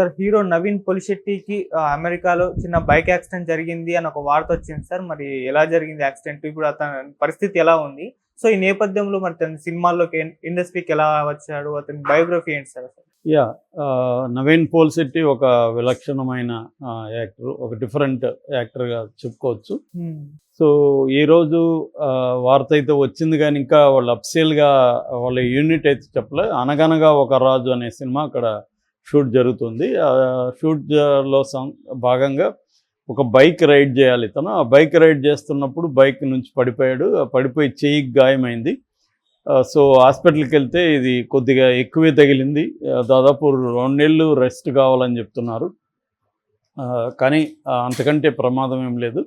Sir hero Naveen పొలిశెట్టికి అమెరికాలో చిన్న bike accident జరిగింది అని ఒక వార్త వచ్చింది సార్. మరి ఎలా జరిగింది యాక్సిడెంట్? ఇప్పుడు అతని పరిస్థితి ఎలా ఉంది? సో ఈ నేపథ్యంలో మరి తన సినిమాల్లోకి ఇండస్ట్రీకి ఎలా వచ్చాడు? అతని బయోగ్రఫీ ఏంటి సార్ యా నవీన్ పోల్శెట్టి ఒక విలక్షణమైన యాక్టర్ ఒక డిఫరెంట్ యాక్టర్గా చెప్పుకోవచ్చు. సో ఈరోజు వార్త అయితే వచ్చింది కానీ ఇంకా వాళ్ళు అఫ్సియల్గా వాళ్ళ యూనిట్ అయితే చెప్పలే. అనగనగా ఒక రాజు అనే సినిమా అక్కడ షూట్ జరుగుతుంది. ఆ సం- భాగంగా ఒక బైక్ రైడ్ చేయాలి తను. ఆ బైక్ రైడ్ చేస్తున్నప్పుడు బైక్ నుంచి పడిపోయాడు. ఆ పడిపోయి చెయ్యికి గాయమైంది. సో హాస్పిటల్కి వెళ్తే ఇది కొద్దిగా ఎక్కువే తగిలింది. దాదాపు దాదాపు రెండేళ్ళు రెస్ట్ కావాలని చెప్తున్నారు. కానీ అంతకంటే ప్రమాదం ఏం లేదు.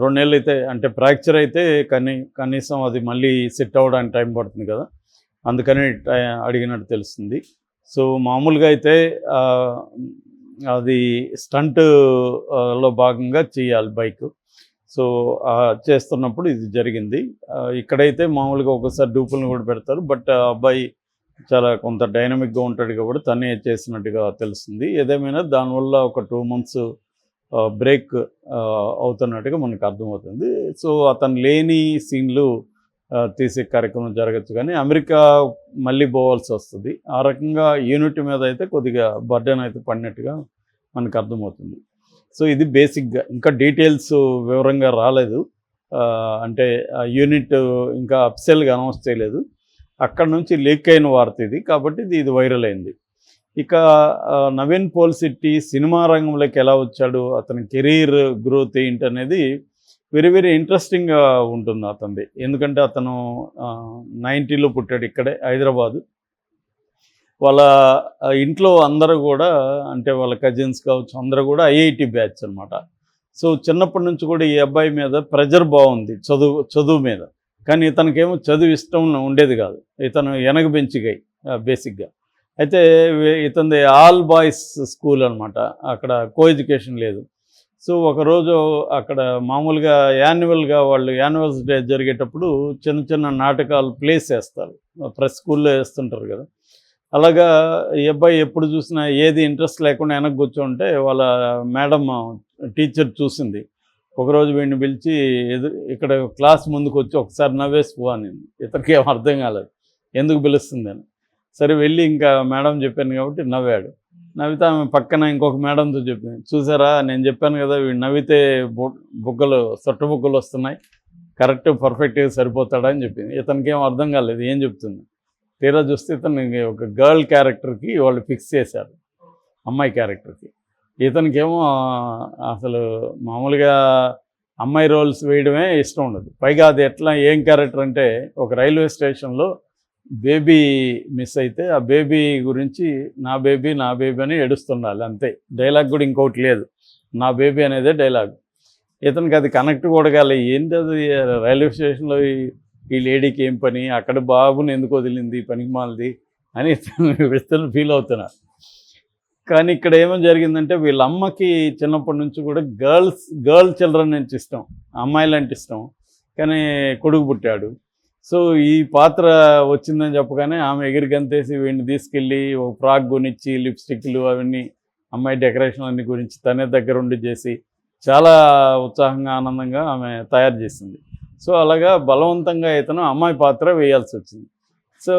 రెండు నెలలు అయితే అంటే ఫ్రాక్చర్ అయితే కనీ కనీసం అది మళ్ళీ సెట్ అవ్వడానికి టైం పడుతుంది కదా. అందుకని టై- అడిగినట్టు తెలుస్తుంది. సో మామూలుగా అయితే అది స్టంట్లో భాగంగా చేయాలి బైక్. సో చేస్తున్నప్పుడు ఇది జరిగింది. ఇక్కడైతే మామూలుగా ఒకసారి డూపులను కూడా పెడతారు. బట్ అబ్బాయి చాలా కొంత డైనమిక్గా ఉంటాడు కాబట్టి తనే చేసినట్టుగా తెలుస్తుంది. ఏదేమైనా దానివల్ల ఒక టూ మంత్స్ బ్రేక్ అవుతున్నట్టుగా మనకు అర్థమవుతుంది. సో అతను లేని సీన్లు తీసే కార్యక్రమం జరగచ్చు కానీ అమెరికా మళ్ళీ పోవాల్సి వస్తుంది. ఆ రకంగా యూనిట్ మీద అయితే కొద్దిగా బర్డెన్ అయితే పడినట్టుగా మనకు అర్థమవుతుంది. సో ఇది బేసిక్గా ఇంకా డీటెయిల్స్ వివరంగా రాలేదు. అంటే యూనిట్ ఇంకా అఫిషియల్గా అనౌన్స్ చేయలేదు. అక్కడ నుంచి లీక్ అయిన వార్త ఇది కాబట్టి ఇది ఇది వైరల్ అయింది. ఇక నవీన్ పోల్ సిటీ సినిమా రంగంలోకి ఎలా వచ్చాడు? అతని కెరీర్ గ్రోత్ ఏంటి అనేది వెరీ వెరీ ఇంట్రెస్టింగ్గా ఉంటుంది అతనిది ఎందుకంటే అతను నైంటీలో పుట్టాడు ఇక్కడే హైదరాబాదు. వాళ్ళ ఇంట్లో అందరూ కూడా అంటే వాళ్ళ కజిన్స్ కావచ్చు అందరూ కూడా ఐఐటి బ్యాచ్ అనమాట సో చిన్నప్పటి నుంచి కూడా ఈ అబ్బాయి మీద ప్రెజర్ బాగుంది చదువు చదువు మీద. కానీ ఇతనికేమో చదువు ఇష్టం ఉండేది కాదు. ఇతను వెనక బెంచిగై బేసిక్గా అయితే ఇతనిది ఆల్ బాయ్స్ స్కూల్ అనమాట అక్కడ కో ఎడ్యుకేషన్ లేదు. సో ఒకరోజు అక్కడ మామూలుగా యాన్యువల్గా వాళ్ళు యాన్యువల్స్ డే జరిగేటప్పుడు చిన్న చిన్న నాటకాలు ప్లేస్ వేస్తారు ప్రెస్ స్కూల్లో వేస్తుంటారు కదా. అలాగా ఈ అబ్బాయి ఎప్పుడు చూసినా ఏది ఇంట్రెస్ట్ లేకుండా వెనక్కి కూర్చోంటే వాళ్ళ మేడం టీచర్ చూసింది. ఒకరోజు వీడిని పిలిచి ఎదు ఇక్కడ క్లాస్ ముందుకు వచ్చి ఒకసారి నవ్వేసి పో అని ఇతనికి ఏం అర్థం కాలేదు. ఎందుకు పిలుస్తుందని సరే వెళ్ళి ఇంకా మేడం చెప్పాను కాబట్టి నవ్వాడు. నవ్వితే ఆమె పక్కన ఇంకొక మేడంతో చెప్పింది చూసారా నేను చెప్పాను కదా వీడు నవ్వితే బు- బుగ్గలు సొట్ట బుగ్గలు వస్తున్నాయి. కరెక్ట్ పర్ఫెక్ట్గా సరిపోతాడా అని చెప్పింది ఇతనికి ఏం అర్థం కాలేదు ఏం చెప్తుంది. తీరా చూస్తే ఇతను ఒక గర్ల్ క్యారెక్టర్కి వాళ్ళు ఫిక్స్ చేశారు అమ్మాయి క్యారెక్టర్కి ఇతనికేమో అసలు మామూలుగా అమ్మాయి రోల్స్ వేయడమే ఇష్టం ఉండదు. పైగా అది ఎట్లా ఏం క్యారెక్టర్ అంటే ఒక రైల్వే స్టేషన్లో బేబీ మిస్ అయితే ఆ బేబీ గురించి నా బేబీ నా బేబీ అని ఏడుస్తుండాలి అంతే. డైలాగ్ కూడా ఇంకోటి లేదు. నా బేబీ అనేదే డైలాగ్. ఇతనికి అది కనెక్ట్ కూడా ఏంటి అది రైల్వే స్టేషన్లో ఈ లేడీకి ఏం పని? అక్కడ బాబుని ఎందుకు వదిలింది? పనికి మాలది? అని ఇతను ఫీల్ అవుతున్నారు కానీ ఇక్కడ ఏమో జరిగిందంటే వీళ్ళ అమ్మకి చిన్నప్పటి నుంచి కూడా గర్ల్స్ గర్ల్ చిల్డ్రన్ అంటే ఇష్టం. అమ్మాయిలు అంటే ఇష్టం. కానీ కొడుకు పుట్టాడు. సో ఈ పాత్ర వచ్చిందని చెప్పగానే ఆమె ఎగిరి గంతేసి వీడిని తీసుకెళ్ళి ఒక ఫ్రాక్ కొనిచ్చి లిప్స్టిక్లు అవన్నీ అమ్మాయి డెకరేషన్ అన్ని గురించి తనే దగ్గర ఉండి చేసి చాలా ఉత్సాహంగా ఆనందంగా ఆమె తయారు చేసింది. సో అలాగా బలవంతంగా ఇతను అమ్మాయి పాత్ర వేయాల్సి వచ్చింది. సో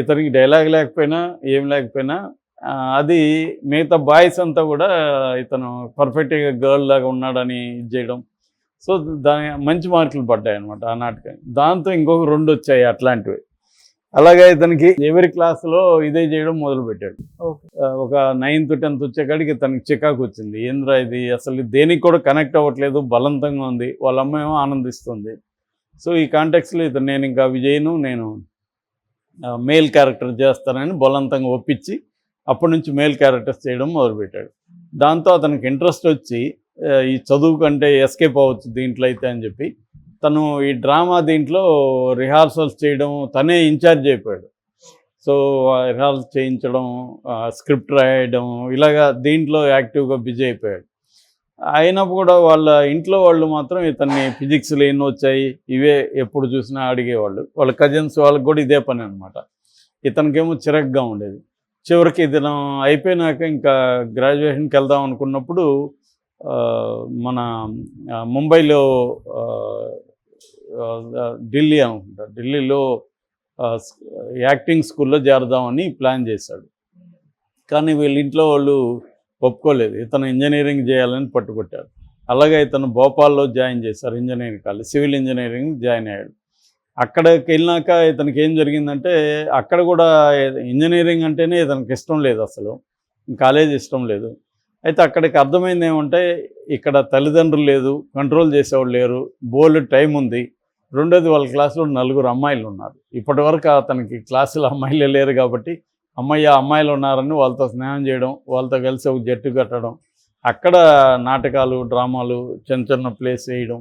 ఇతనికి డైలాగ్ లేకపోయినా ఏం లేకపోయినా అది మిగతా బాయ్స్ అంతా కూడా ఇతను పర్ఫెక్ట్గా గర్ల్ లాగా ఉన్నాడని ఇది చేయడం సో దాని మంచి మార్కులు పడ్డాయి అనమాట ఆ నాటకానికి దాంతో ఇంకొక రెండు వచ్చాయి అట్లాంటివి. అలాగే ఇతనికి ఎవరి క్లాస్లో ఇదే చేయడం మొదలుపెట్టాడు ఒక నైన్త్ టెన్త్ వచ్చేకాడికి తనకి చికాకు వచ్చింది. ఏంద్రా ఇది? అసలు దేనికి కూడా కనెక్ట్ అవ్వట్లేదు బలవంతంగా ఉంది వాళ్ళ అమ్మ ఏమో ఆనందిస్తుంది. సో ఈ కాంటెక్స్లో ఇతను నేను ఇంకా విజయ్ను నేను మేల్ క్యారెక్టర్ చేస్తానని బలవంతంగా ఒప్పించి అప్పటి నుంచి మేల్ క్యారెక్టర్స్ చేయడం మొదలుపెట్టాడు. దాంతో అతనికి ఇంట్రెస్ట్ వచ్చి ఈ చదువు కంటే ఎస్కేప్ అవ్వచ్చు దీంట్లో అయితే అని చెప్పి. తను ఈ డ్రామా దీంట్లో రిహార్సల్స్ చేయడం తనే ఇన్ఛార్జ్ అయిపోయాడు. సో రిహార్సల్ చేయించడం స్క్రిప్ట్ రాయడం ఇలాగా దీంట్లో యాక్టివ్గా బిజీ అయిపోయాడు. అయినా కూడా వాళ్ళ ఇంట్లో వాళ్ళు మాత్రం ఇతన్ని ఫిజిక్స్లు ఎన్ని వచ్చాయి ఇవే ఎప్పుడు చూసినా అడిగేవాళ్ళు. వాళ్ళ కజిన్స్ వాళ్ళకి కూడా ఇదే పని అనమాట ఇతనికేమో చిరగ్గా ఉండేది. చివరికి దినం అయిపోయినాక ఇంకా గ్రాడ్యుయేషన్కి వెళ్దాం అనుకున్నప్పుడు మన ముంబైలో ఢిల్లీ అనుకుంటా ఢిల్లీలో యాక్టింగ్ స్కూల్లో చేరదామని ప్లాన్ చేశాడు. కానీ వీళ్ళ ఇంట్లో వాళ్ళు ఒప్పుకోలేదు. ఇతను ఇంజనీరింగ్ చేయాలని పట్టుకొట్టారు. అలాగే ఇతను భోపాల్లో జాయిన్ చేశారు engineering college civil engineering join అయ్యాడు. అక్కడికి వెళ్ళినాక ఇతనికి ఏం జరిగిందంటే అక్కడ కూడా ఇంజనీరింగ్ అంటేనే ఇతనికి ఇష్టం లేదు అసలు. కాలేజ్ ఇష్టం లేదు. అయితే అక్కడికి అర్థమైంది ఏమంటే ఇక్కడ తల్లిదండ్రులు లేదు కంట్రోల్ చేసేవాళ్ళు లేరు బోల్డ్ టైం ఉంది. రెండోది వాళ్ళ క్లాసులో నలుగురు అమ్మాయిలు ఉన్నారు. ఇప్పటి వరకు అతనికి క్లాసులో అమ్మాయిలే లేరు కాబట్టి అమ్మాయి అమ్మాయిలు ఉన్నారని వాళ్ళతో స్నేహం చేయడం వాళ్ళతో కలిసి ఒక జట్టు కట్టడం అక్కడ నాటకాలు డ్రామాలు చిన్న చిన్న ప్లేస్ వేయడం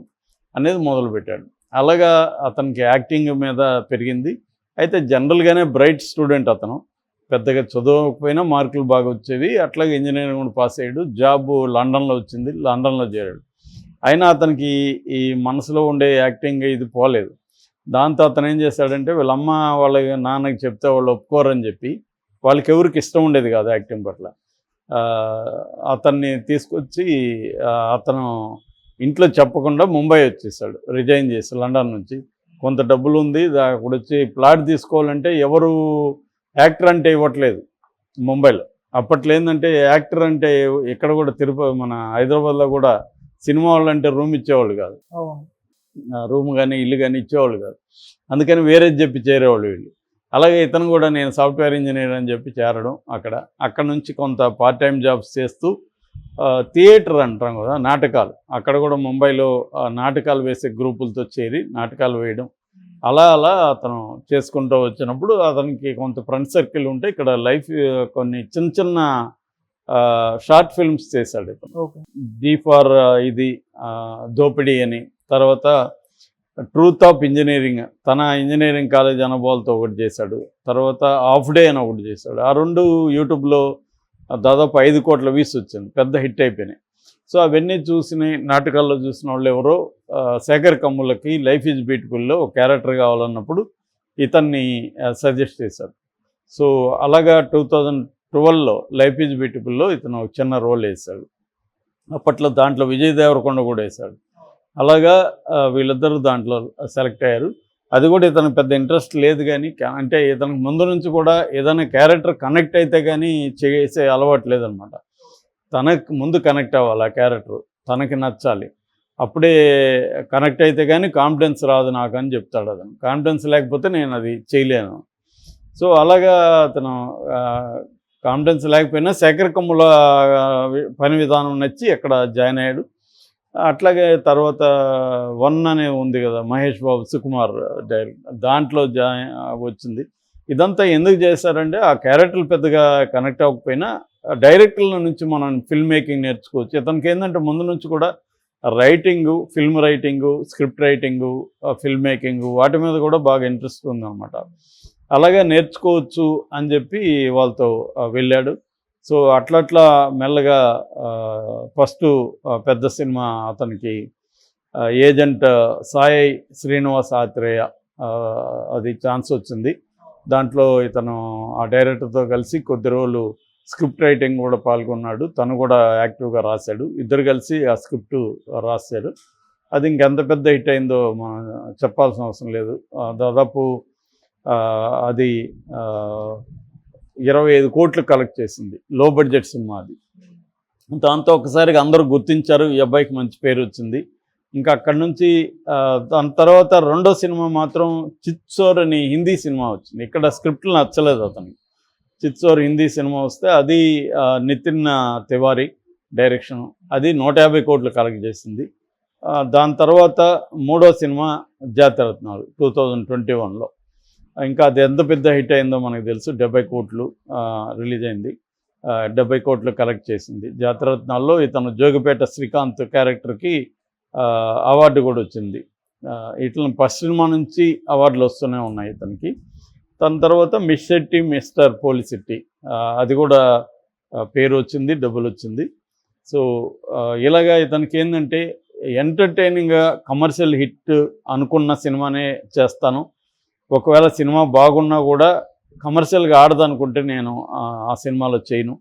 అనేది మొదలుపెట్టాడు. అలాగా అతనికి యాక్టింగ్ మీద పెరిగింది. అయితే జనరల్గానే బ్రైట్ స్టూడెంట్ అతను. పెద్దగా చదవకపోయినా మార్కులు బాగా వచ్చేవి. అట్లాగే ఇంజనీరింగ్ కూడా పాస్ అయ్యాడు. జాబ్ లండన్లో వచ్చింది. లండన్లో చేరాడు. అయినా అతనికి ఈ మనసులో ఉండే యాక్టింగ్ ఇది పోలేదు. దాంతో అతను ఏం చేశాడంటే వీళ్ళమ్మ వాళ్ళ నాన్నకి చెప్తే వాళ్ళు ఒప్పుకోరని చెప్పి వాళ్ళకి ఎవరికి ఇష్టం ఉండేది కాదు యాక్టింగ్ పట్ల. అతన్ని తీసుకొచ్చి అతను ఇంట్లో చెప్పకుండా ముంబై వచ్చేసాడు. రిజైన్ చేసి లండన్ నుంచి. కొంత డబ్బులు ఉంది. అక్కడ వచ్చి ప్లాట్ తీసుకోవాలంటే ఎవరు యాక్టర్ అంటే ఇవ్వట్లేదు ముంబైలో. అప్పట్లో ఏంటంటే యాక్టర్ అంటే ఇక్కడ కూడా తిరుపతి మన హైదరాబాద్లో కూడా సినిమా వాళ్ళు అంటే రూమ్ ఇచ్చేవాళ్ళు కాదు. రూమ్ కానీ ఇల్లు కానీ ఇచ్చేవాళ్ళు కాదు. అందుకని వేరేది చెప్పి చేరేవాళ్ళు వీళ్ళు. అలాగే ఇతను కూడా నేను సాఫ్ట్వేర్ ఇంజనీర్ అని చెప్పి చేరడం అక్కడ. అక్కడ నుంచి కొంత పార్ట్ టైం జాబ్స్ చేస్తూ థియేటర్ అంటాం కదా నాటకాలు. అక్కడ కూడా ముంబైలో నాటకాలు వేసే గ్రూపులతో చేరి నాటకాలు వేయడం అలా అలా అతను చేసుకుంటూ వచ్చినప్పుడు అతనికి కొంత ఫ్రెండ్ సర్కిల్ ఉంటే ఇక్కడ లైఫ్ కొన్ని చిన్న చిన్న షార్ట్ ఫిల్మ్స్ చేశాడు జీ ఫార్ ఇది దోపిడీ అని. తర్వాత ట్రూత్ ఆఫ్ ఇంజనీరింగ్. తన ఇంజనీరింగ్ కాలేజ్ అనుభవాలతో ఒకటి చేశాడు. తర్వాత హాఫ్ డే అని ఒకటి చేశాడు. ఆ రెండు యూట్యూబ్లో దాదాపు ఐదు కోట్ల వ్యూస్ వచ్చింది. పెద్ద హిట్ అయిపోయినాయి. సో అవన్నీ చూసిన నాటకాల్లో చూసిన వాళ్ళు ఎవరో శేఖర్ కమ్ములకి లైఫ్ ఈజ్ బ్యూటిఫుల్లో ఒక క్యారెక్టర్ కావాలన్నప్పుడు ఇతన్ని సజెస్ట్ చేశారు. సో అలాగా టూ థౌజండ్ ట్వెల్వ్లో లైఫ్ ఈజ్ బ్యూటిఫుల్లో ఇతను ఒక చిన్న రోల్ వేశాడు. అప్పట్లో దాంట్లో విజయ్ దేవరకొండ కూడా వేశాడు. అలాగా వీళ్ళిద్దరూ దాంట్లో సెలెక్ట్ అయ్యారు. అది కూడా ఇతనికి పెద్ద ఇంట్రెస్ట్ లేదు కానీ అంటే ఇతనికి ముందు నుంచి కూడా ఏదైనా క్యారెక్టర్ కనెక్ట్ అయితే కానీ చేసే అలవాటు లేదనమాట. తనకు ముందు కనెక్ట్ అవ్వాలి ఆ క్యారెక్టర్ తనకి నచ్చాలి. అప్పుడే కనెక్ట్ అయితే కానీ కాన్ఫిడెన్స్ రాదు నాకు అని చెప్తాడు అతను. కాన్ఫిడెన్స్ లేకపోతే నేను అది చేయలేను. సో అలాగా అతను కాన్ఫిడెన్స్ లేకపోయినా శేఖర్ కమ్ముల పని విధానం నచ్చి అక్కడ జాయిన్ అయ్యాడు. అట్లాగే తర్వాత వన్ అనే ఉంది కదా మహేష్ బాబు సుకుమార్ డైరెక్ట్. దాంట్లో జాయిన్ వచ్చింది. ఇదంతా ఎందుకు చేశారంటే ఆ క్యారెక్టర్లు పెద్దగా కనెక్ట్ అవ్వకపోయినా డైరెక్టర్ల నుంచి మనం ఫిల్మ్ మేకింగ్ నేర్చుకోవచ్చు. ఇతనికి ఏంటంటే ముందు నుంచి కూడా writing film writing script writing film making వాటి మీద కూడా బాగా ఇంట్రెస్ట్ ఉందన్నమాట. అలాగే నేర్చుకోవచ్చు అని చెప్పి వాళ్ళతో వెళ్ళాడు. సో అట్లా అట్లా మెల్లగా ఫస్ట్ పెద్ద సినిమా అతనికి ఏజెంట్ సాయి శ్రీనివాస్ ఆత్రేయ అది ఛాన్స్ వచ్చింది. దాంట్లో ఇతను ఆ డైరెక్టర్తో కలిసి కొద్ది రోజులు స్క్రిప్ట్ రైటింగ్ కూడా పాల్గొన్నాడు. తను కూడా యాక్టివ్గా రాశాడు. ఇద్దరు కలిసి ఆ స్క్రిప్ట్ రాశారు. అది ఇంకెంత పెద్ద హిట్ అయిందో చెప్పాల్సిన అవసరం లేదు. దాదాపు అది ఇరవై ఐదు కోట్లు కలెక్ట్ చేసింది. లో బడ్జెట్ సినిమా అది. దాంతో ఒకసారిగా అందరూ గుర్తించారు. ఈ అబ్బాయికి మంచి పేరు వచ్చింది. ఇంకా అక్కడి నుంచి దాని తర్వాత రెండో సినిమా మాత్రం చిత్సోర్ అని హిందీ సినిమా వచ్చింది. ఇక్కడ స్క్రిప్ట్లు నచ్చలేదు అతనికి. చిత్తూరు హిందీ సినిమా వస్తే అది నితిన్ తివారీ డైరెక్షన్. అది నూట యాభై కోట్లు కలెక్ట్ చేసింది. దాని తర్వాత మూడో cinema Jathiratnalu two thousand twenty వన్లో. ఇంకా అది ఎంత పెద్ద హిట్ అయిందో మనకు తెలుసు. డెబ్బై కోట్లు రిలీజ్ అయింది. డెబ్బై కోట్లు కలెక్ట్ చేసింది. జాతరత్నాల్లో ఇతను జోగిపేట శ్రీకాంత్ క్యారెక్టర్కి అవార్డు కూడా వచ్చింది. ఇట్లా ఫస్ట్ సినిమా నుంచి అవార్డులు వస్తూనే ఉన్నాయి ఇతనికి. దాని తర్వాత మిస్సెట్టి మిస్టర్ పోలిశెట్టి అది కూడా పేరు వచ్చింది డబ్బులు వచ్చింది. సో ఇలాగా ఇతనికి ఏంటంటే ఎంటర్టైనింగ్గా కమర్షియల్ హిట్ అనుకున్న సినిమానే చేస్తాను. ఒకవేళ సినిమా బాగున్నా కూడా కమర్షియల్గా ఆడదనుకుంటే నేను ఆ, సినిమాలో చేయను.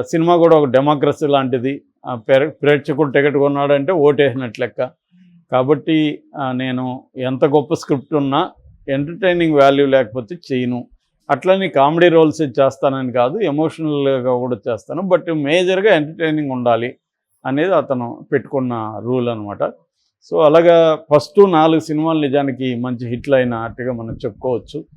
సినిమా కూడా ఒక డెమోక్రసీ లాంటిది. ప్రే- ప్రేక్షకుడు టికెట్ కొన్నాడంటే ఓటేసినట్లెక్క కాబట్టి నేను ఎంత గొప్ప స్క్రిప్ట్ ఉన్నా ఎంటర్టైనింగ్ వాల్యూ లేకపోతే చేయను. అట్లని కామెడీ రోల్స్ చేస్తానని కాదు ఎమోషనల్గా కూడా చేస్తాను. బట్ మేజర్గా ఎంటర్టైనింగ్ ఉండాలి అనేది అతను పెట్టుకున్న రూల్ అనమాట సో అలాగా ఫస్ట్ నాలుగు సినిమాలు నిజానికి మంచి హిట్లు అయినట్టుగా మనం చెప్పుకోవచ్చు.